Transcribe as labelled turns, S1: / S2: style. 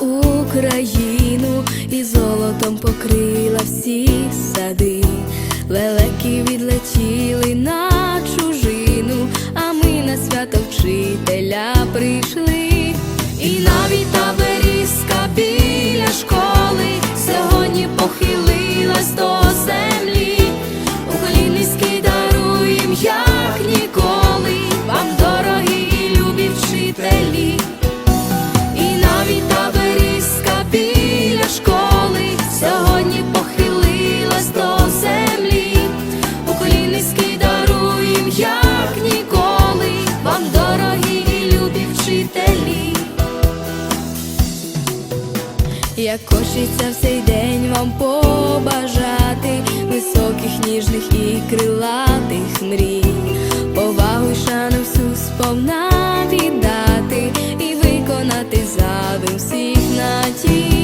S1: Україну і золотом покрила всі сади. Лелеки відлетіли на чужину, а ми на свято вчителя прийшли. Ласки даруєм, як ніколи, вам дорогі і любі вчителі, як хочеться в цей день вам побажати високих, ніжних і крилатих мрій, повагу й шану всю сповна віддати і виконати задум всіх на ті.